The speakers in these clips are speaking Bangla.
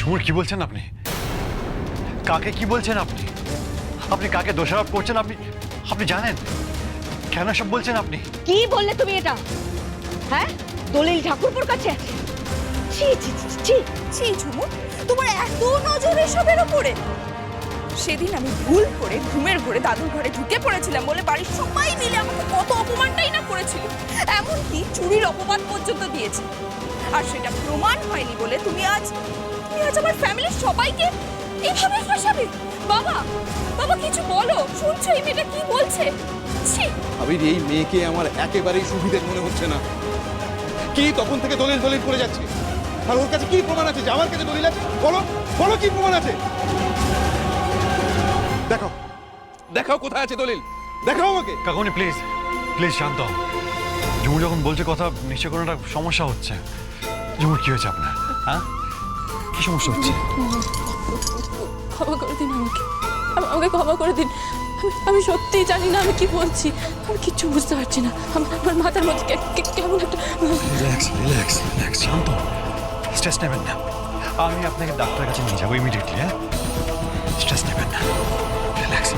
ঝুমুর কি বলছেন আপনি? কাকে কি বলছেন আপনি? আপনি কাকে দোষারোপ করছেন আপনি? আপনি জানেন? কেন সব বলছেন আপনি? কি বললে তুমি এটা? হ্যাঁ? দলিল ঠাকুরপুর কাছে আছে? ছি ছি ছি, ছি ছি। ঝুমু তোমার এত নজর এসবের ওপরে সেদিন আমি ভুল করে ঘুমের ঘরে দাদুর ঘরে ঢুকে পড়েছিলাম বলে বাড়ির সবাই মিলে আমাকে কত অপমানটাই না করেছিল। এমনকি চুরির অপবাদ পর্যন্ত দিয়েছে। আর সেটা প্রমাণ হয়নি বলে তুমি আজ তুমি আজ আমার ফ্যামিলির সবাইকে? এইভাবে ফাঁসাবে বাবা বাবা কিছু বলো শুনছো এই মেয়েটা কি বলছে? ছি। আবির এই মেয়েকে আমার একেবারেই সুবিধের মনে হচ্ছে না। কি তখন থেকে দলিল দলিল করে যাচ্ছে? আর ওর কাছে কি প্রমাণ আছে? যে আমার কাছে দলিল আছে? বলো বলো কি প্রমাণ আছে? দেখো দেখাও কোথায় আছে দলিল? দেখাও আমাকে। কাকুনি প্লিজ প্লিজ শান্ত হও। ঝুমুর যখন বলছে কথা নিশ্চয় কোনো একটা সমস্যা হচ্ছে। ঝুমুর কি হয়েছে আপনার? হ্যাঁ? কি সমস্যা হচ্ছে? ক্ষমা করে দিন আমাকে। আম- আমাকে ক্ষমা করে দিন। আমি- সত্যিই জানি না আমি কি বলছি। আমি কিচ্ছু বুঝতে পারছি না। আমার মাথার মধ্যে কেমন একটা রিল্যাক্স রিল্যাক্স রিল্যাক্স শান্ত স্ট্রেস নেবেন না। আমি আপনাকে ডাক্তারের কাছে নিয়ে যাব ইমিডিয়েটলি হ্যাঁ? স্ট্রেস নেবেন না। রিল্যাক্স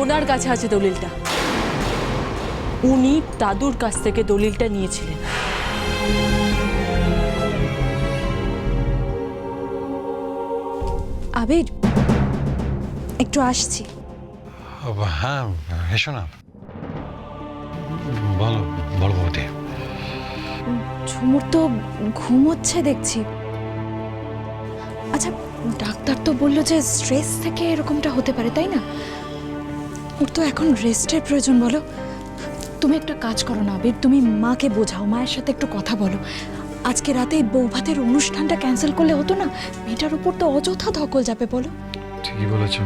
ওনার কাছে আছে দলিলটা। উনি দাদুর কাছ থেকে দলিলটা নিয়েছিলেন। আবির একটু আসছি। হ্যাঁ এসো না। বলো বলো বৌদি। ঝুমুর তো ঘুমোচ্ছে দেখছি। আচ্ছা ডাক্তার তো বলল যে স্ট্রেস থেকে এরকমটা হতে পারে তাই না? ওর তো এখন রেস্টের প্রয়োজন বলো। তুমি একটা কাজ করো না আবির। তুমি মাকে বোঝাও মায়ের সাথে একটু কথা বলো। আজকে রাতে এই বৌভাতের অনুষ্ঠানটা ক্যান্সেল করলে হতো না? মেয়েটার উপর তো অযথা ধকল যাবে বলো। ঠিকই বলেছ।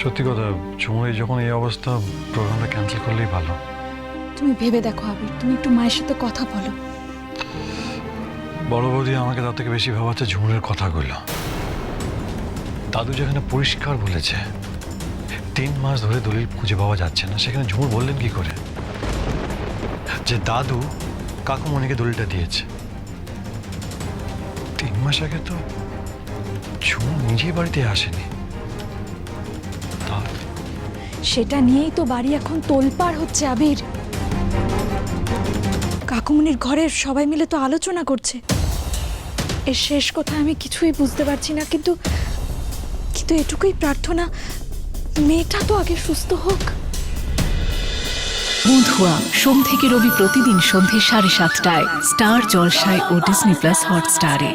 সত্যি কথা এই যখন এই অবস্থা প্রোগ্রামটা ক্যান্সেল করলেই ভালো। তুমি ভেবে দেখো আবির। তুমি একটু মায়ের সাথে কথা বলো। বড় বৌদি আমাকে তার থেকে বেশি ভাবাচ্ছে ঝুমুরের কথাগুলো দাদু যেখানে পরিষ্কার বলেছে তিন মাস ধরে দলিল খুঁজে পাওয়া যাচ্ছে না। সেখানে ঝুমুর বললেন কি করে? যে দাদু কাকুমণিকে দলিলটা দিয়েছে। তিন মাস আগে তো ঝুমুর নিজেই বাড়িতে আসেনি। সেটা নিয়েই তো বাড়ি এখন তোলপাড় হচ্ছে আবির। কাকুমনির ঘরের সবাই মিলে তো আলোচনা করছে। এর শেষ কথা আমি কিছুই বুঝতে পারছি না, কিন্তু কিন্তু এটুকুই প্রার্থনা। মেয়েটা তো আগে সুস্থ হোক। বুধুয়া সোম থেকে রবি প্রতিদিন সন্ধ্যে সাড়ে সাতটায়, স্টার জলসায় ও ডিসনি প্লাস হটস্টারে।